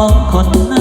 องคน